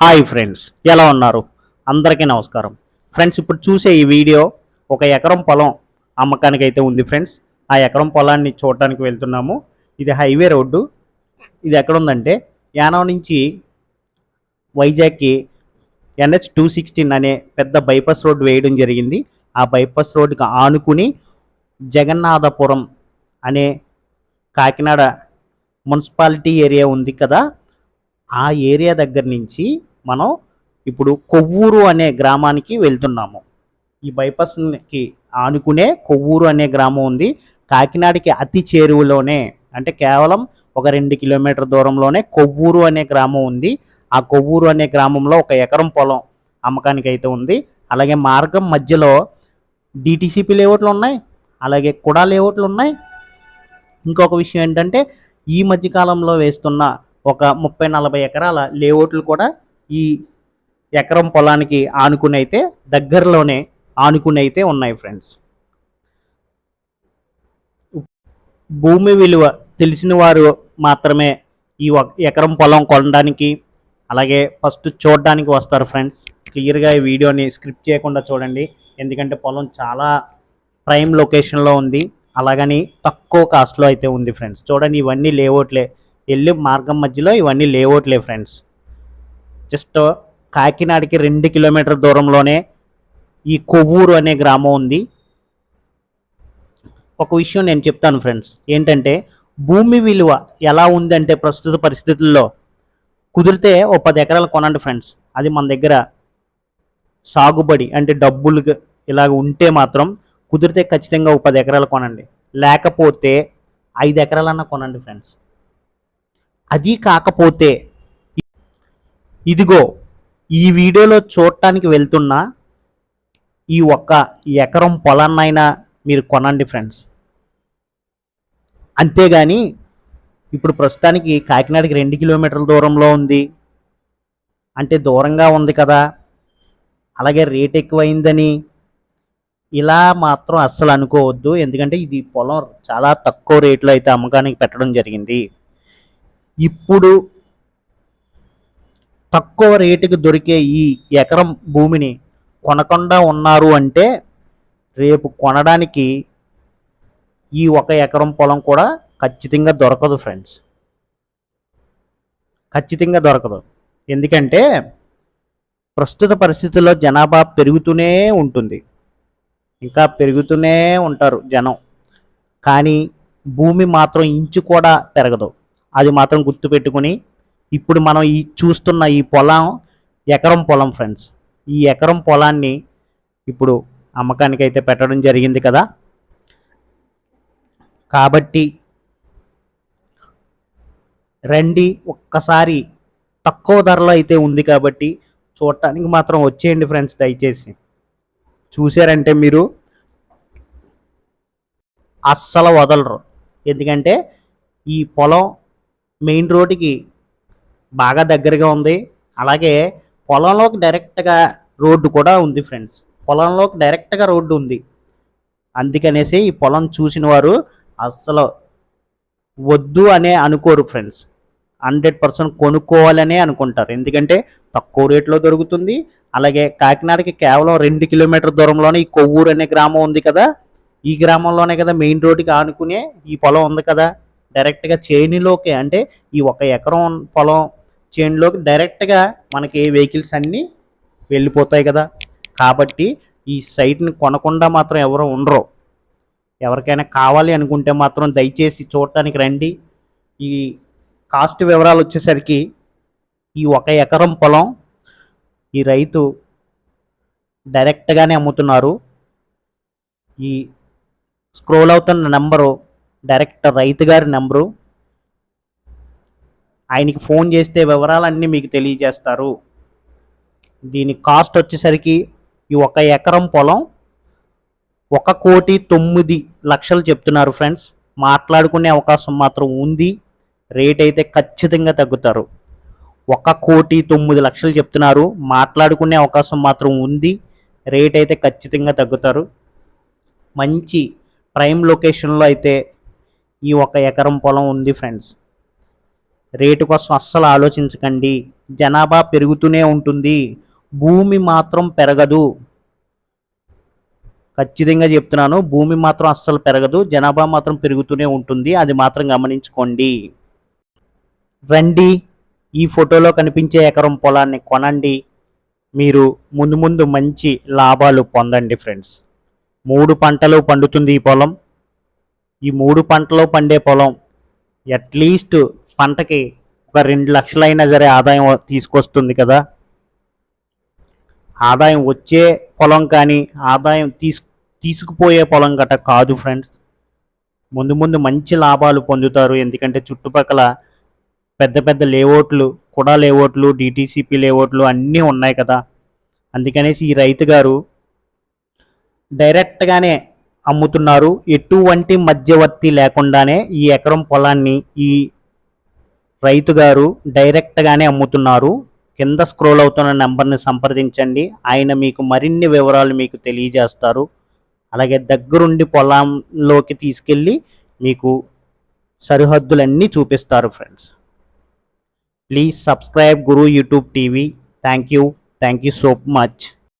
Hi friends ఎలా ఉన్నారు? అందరికీ నమస్కారం. ఫ్రెండ్స్ ఇప్పుడు చూసే ఈ వీడియో ఒక ఎకరం పొలం అమ్మకానికి అయితే ఉంది ఫ్రెండ్స్. ఆ ఎకరం పొలాన్ని చూడటానికి వెళ్తున్నాము. ఇది హైవే రోడ్డు. ఇది ఎక్కడ ఉందంటే యానం నుంచి వైజాగ్కి ఎన్హెచ్ టూ సిక్స్టీన్ అనే పెద్ద బైపాస్ రోడ్డు వేయడం జరిగింది. ఆ బైపాస్ రోడ్డుకి ఆనుకుని జగన్నాథపురం అనే కాకినాడ మున్సిపాలిటీ ఏరియా ఉంది కదా ఆ ఏరియా దగ్గర నుంచి మనం ఇప్పుడు కొవ్వూరు అనే గ్రామానికి వెళ్తున్నాము. ఈ బైపాస్కి ఆనుకునే కొవ్వూరు అనే గ్రామం ఉంది. కాకినాడకి అతి చేరువలోనే అంటే కేవలం ఒక రెండు కిలోమీటర్ దూరంలోనే కొవ్వూరు అనే గ్రామం ఉంది. ఆ కొవ్వూరు అనే గ్రామంలో ఒక ఎకరం పొలం అమ్మకానికి అయితే ఉంది. అలాగే మార్గం మధ్యలో డిటిసిపి లేఅవుట్లు ఉన్నాయి. అలాగే కుడా లేఅవుట్లు ఉన్నాయి. ఇంకొక విషయం ఏంటంటే ఈ మధ్యకాలంలో వేస్తున్న ఒక ముప్పై నలభై ఎకరాల లేఅవుట్లు కూడా ఈ ఎకరం పొలానికి ఆనుకుని అయితే దగ్గరలోనే ఆనుకుని అయితే ఉన్నాయి ఫ్రెండ్స్. భూమి విలువ తెలిసిన వారు మాత్రమే ఈ ఎకరం పొలం కొనడానికి అలాగే ఫస్ట్ చూడడానికి వస్తారు ఫ్రెండ్స్. క్లియర్గా ఈ వీడియోని స్క్రిప్ట్ చేయకుండా చూడండి. ఎందుకంటే పొలం చాలా ప్రైమ్ లొకేషన్లో ఉంది. అలాగని తక్కువ కాస్ట్లో అయితే ఉంది ఫ్రెండ్స్. చూడండి ఇవన్నీ లేఅవుట్లే. వెళ్ళి మార్గం మధ్యలో ఇవన్నీ లేఅవుట్లే ఫ్రెండ్స్. జస్ట్ కాకినాడకి రెండు కిలోమీటర్ దూరంలోనే ఈ కొవ్వూరు అనే గ్రామం ఉంది. ఒక విషయం నేను చెప్తాను ఫ్రెండ్స్. ఏంటంటే భూమి విలువ ఎలా ఉందంటే ప్రస్తుత పరిస్థితుల్లో కుదిరితే ఓ పది ఎకరాలు కొనండి ఫ్రెండ్స్. అది మన దగ్గర సాగుబడి అంటే డబ్బులు ఇలాగ ఉంటే మాత్రం కుదిరితే ఖచ్చితంగా ఒక పది ఎకరాలు కొనండి. లేకపోతే ఐదు ఎకరాలన్నా కొనండి ఫ్రెండ్స్. అది కాకపోతే ఇదిగో ఈ వీడియోలో చూడటానికి వెళ్తున్న ఈ ఒక్క ఎకరం పొలాన్నైనా మీరు కొనండి ఫ్రెండ్స్. అంతేగాని ఇప్పుడు ప్రస్తుతానికి కాకినాడకి రెండు కిలోమీటర్ల దూరంలో ఉంది. అంటే దూరంగా ఉంది కదా. అలాగే రేట్ ఎక్కువైందని ఇలా మాత్రం అస్సలు అనుకోవద్దు. ఎందుకంటే ఇది పొలం చాలా తక్కువ రేట్లో అయితే అమ్మకానికి పెట్టడం జరిగింది. ఇప్పుడు తక్కువ రేటుకి దొరికే ఈ ఎకరం భూమిని కొనకుండా ఉన్నారు అంటే రేపు కొనడానికి ఈ ఒక ఎకరం పొలం కూడా ఖచ్చితంగా దొరకదు ఫ్రెండ్స్. ఖచ్చితంగా దొరకదు. ఎందుకంటే ప్రస్తుత పరిస్థితుల్లో జనాభా పెరుగుతూనే ఉంటుంది. ఇంకా పెరుగుతూనే ఉంటారు జనం. కానీ భూమి మాత్రం ఇంచు కూడా పెరగదు. అది మాత్రం గుర్తుపెట్టుకుని ఇప్పుడు మనం ఈ చూస్తున్న ఈ పొలం ఎకరం పొలం ఫ్రెండ్స్ ఈ ఎకరం పొలాన్ని ఇప్పుడు అమ్మకానికి అయితే పెట్టడం జరిగింది కదా. కాబట్టి రండి ఒక్కసారి తక్కువ ధరలో అయితే ఉంది కాబట్టి చూడటానికి మాత్రం వచ్చేయండి ఫ్రెండ్స్ దయచేసి. చూసారంటే మీరు అస్సలు వదలరు. ఎందుకంటే ఈ పొలం మెయిన్ రోడ్డుకి బాగా దగ్గరగా ఉంది. అలాగే పొలంలోకి డైరెక్ట్గా రోడ్డు కూడా ఉంది ఫ్రెండ్స్. పొలంలోకి డైరెక్ట్గా రోడ్డు ఉంది. అందుకనేసి ఈ పొలం చూసిన వారు అస్సలు వద్దు అనే అనుకోరు ఫ్రెండ్స్. హండ్రెడ్ పర్సెంట్ కొనుక్కోవాలనే అనుకుంటారు. ఎందుకంటే తక్కువ రేట్లో దొరుకుతుంది. అలాగే కాకినాడకి కేవలం రెండు కిలోమీటర్ దూరంలోనే ఈ కొవ్వూరు అనే గ్రామం ఉంది కదా. ఈ గ్రామంలోనే కదా మెయిన్ రోడ్డుకి ఆనుకునే ఈ పొలం ఉంది కదా. డైరెక్ట్గా చేనులోకి అంటే ఈ ఒక ఎకరం పొలం చేనులోకి డైరెక్ట్గా మనకి వెహికల్స్ అన్నీ వెళ్ళిపోతాయి కదా. కాబట్టి ఈ సైట్ని కొనకుండా మాత్రం ఎవరు ఉండరు. ఎవరికైనా కావాలి అనుకుంటే మాత్రం దయచేసి చూడటానికి రండి. ఈ కాస్ట్ వివరాలు వచ్చేసరికి ఈ ఒక ఎకరం పొలం ఈ రైతు డైరెక్ట్గానే అమ్ముతున్నారు. ఈ స్క్రోల్ అవుతున్న నెంబరు డైరెక్ట్ రైతు గారి నెంబరు. ఆయనకి ఫోన్ చేస్తే వివరాలన్నీ మీకు తెలియజేస్తారు. దీని కాస్ట్ వచ్చేసరికి ఈ ఒక ఎకరం పొలం ఒక కోటి తొమ్మిది లక్షలు చెప్తున్నారు ఫ్రెండ్స్. మాట్లాడుకునే అవకాశం మాత్రం ఉంది. రేట్ అయితే ఖచ్చితంగా తగ్గుతారు. ఒక కోటి తొమ్మిది లక్షలు చెప్తున్నారు. మాట్లాడుకునే అవకాశం మాత్రం ఉంది. రేట్ అయితే ఖచ్చితంగా తగ్గుతారు. మంచి ప్రైమ్ లొకేషన్లో అయితే ఈ ఒక ఎకరం పొలం ఉంది ఫ్రెండ్స్. రేటు కోసం అస్సలు ఆలోచించకండి. జనాభా పెరుగుతూనే ఉంటుంది. భూమి మాత్రం పెరగదు. ఖచ్చితంగా చెప్తున్నాను భూమి మాత్రం అస్సలు పెరగదు. జనాభా మాత్రం పెరుగుతూనే ఉంటుంది. అది మాత్రం గమనించుకోండి. రండి. ఈ ఫోటోలో కనిపించే ఎకరం పొలాన్ని కొనండి. మీరు ముందు ముందు మంచి లాభాలు పొందండి ఫ్రెండ్స్. మూడు పంటలు పండుతుంది ఈ పొలం. ఈ మూడు పంటలు పండే పొలం అట్లీస్ట్ పంటకి ఒక రెండు లక్షలైనా సరే ఆదాయం తీసుకొస్తుంది కదా. ఆదాయం వచ్చే పొలం కానీ ఆదాయం తీసు తీసుకుపోయే పొలం గట కాదు ఫ్రెండ్స్ ముందు ముందు మంచి లాభాలు పొందుతారు. ఎందుకంటే చుట్టుపక్కల పెద్ద పెద్ద లేఅవుట్లు కూడా లేఅవుట్లు డిటీసీపీ లేఅవుట్లు అన్నీ ఉన్నాయి కదా. అందుకనేసి ఈ రైతు గారు డైరెక్ట్గానే అమ్ముతున్నారు. ఎటువంటి మధ్యవర్తి లేకుండానే ఈ ఎకరం పొలాన్ని ఈ రైతు గారు డైరెక్ట్గానే అమ్ముతున్నారు. కింద స్క్రోల్ అవుతున్న నెంబర్ని సంప్రదించండి. ఆయన మీకు మరిన్ని వివరాలు మీకు తెలియజేస్తారు. అలాగే దగ్గరుండి పొలంలోకి తీసుకెళ్ళి మీకు సరిహద్దులన్నీ చూపిస్తారు friends. Please subscribe Guru YouTube TV. Thank you. Thank you so much.